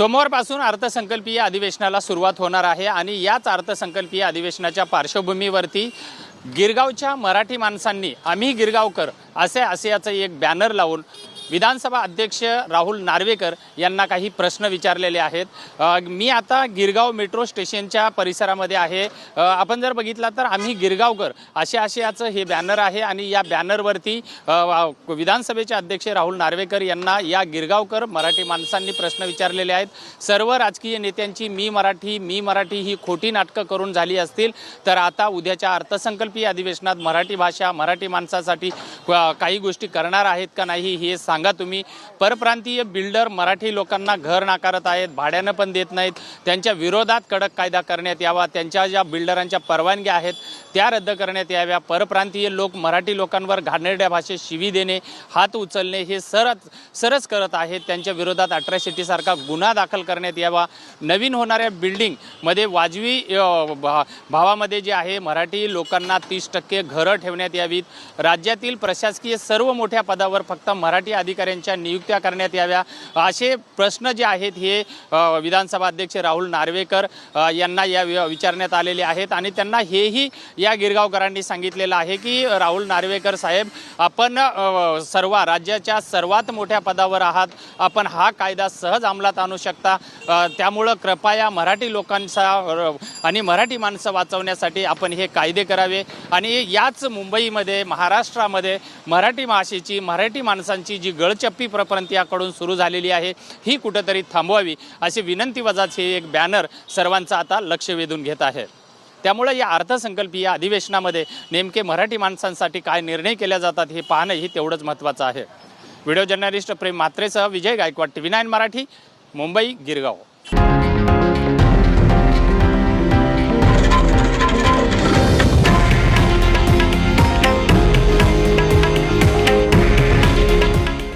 सोमवारपासून अर्थसंकल्पीय अधिवेशनाला सुरुवात होणार आहे आणि याच अर्थसंकल्पीय अधिवेशनाच्या पार्श्वभूमीवरती गिरगावच्या मराठी माणसांनी आम्ही गिरगावकर असे असे याचं एक बॅनर लावून विधानसभा अध्यक्ष राहुल नार्वेकर यांना काही प्रश्न विचारलेले आहेत. मी आता गिरगाव मेट्रो स्टेशनच्या परिसरामध्ये आहे. आपण जर बघितला तर आम्ही गिरगावकर असे असे याचं हे बॅनर आहे आणि या बॅनरवरती वा- विधानसभेचे अध्यक्ष राहुल नार्वेकर यांना या गिरगावकर मराठी माणसांनी प्रश्न विचारलेले आहेत. सर्व राजकीय नेत्यांची मी मराठी मी मराठी ही खोटी नाटकं करून झाली असतील तर आता उद्याच्या अर्थसंकल्पीय अधिवेशनात मराठी भाषा मराठी माणसासाठी काही गोष्टी करणार आहेत का नाही हे सांग सांगा तुम्ही. परप्रांतीय बिल्डर मराठी लोकांना घर नाकारत आहेत भाड्यानं पण देत नाहीत. त्यांच्या विरोधात कडक कायदा करण्यात यावा त्यांच्या ज्या बिल्डरांच्या परवानग्या आहेत त्या रद्द करण्यात याव्या. परप्रांतीय लोक मराठी लोकांवर घाणेरड्या भाषेत शिवी देणे हात उचलणे हे सरच सरच करत आहेत. त्यांच्या विरोधात अट्रॅसिटीसारखा गुन्हा दाखल करण्यात यावा. नवीन होणाऱ्या बिल्डिंगमध्ये वाजवी भा- भावामध्ये जे आहे मराठी लोकांना तीस टक्के घरं ठेवण्यात यावीत. राज्यातील प्रशासकीय सर्व मोठ्या पदावर फक्त मराठी अधिकाऱ्यांच्या नियुक्त्या करण्यात याव्या. असे प्रश्न जे आहेत हे विधानसभा अध्यक्ष राहुल नार्वेकर यांना या विचारण्यात आलेले आहेत आणि त्यांना हेही या गिरगावकरांनी सांगितलेलं आहे की राहुल नार्वेकर साहेब आपण सर्व राज्याच्या सर्वात मोठ्या पदावर आहात. आपण हा कायदा सहज अंमलात आणू शकता. त्यामुळं कृपया मराठी लोकांचा आणि मराठी माणसं वाचवण्यासाठी आपण हे कायदे करावे. आणि याच मुंबईमध्ये महाराष्ट्रामध्ये मराठी भाषेची मराठी माणसांची जी गळचप्पी प्रपंथीयाकडून सुरू झालेली आहे. ही कुठंतरी थांबवावी अशी विनंती वजाच हे एक बॅनर सर्वांचं आता लक्ष वेधून घेत आहे. त्यामुळे या अर्थसंकल्पीय अधिवेशनामध्ये नेमके मराठी माणसांसाठी काय निर्णय केले जातात हे पाहणं ही तेवढंच महत्त्वाचं आहे. Video journalist Prem मात्रेसह Vijay Gaikwad T V nine Marathi Mumbai Girgaon.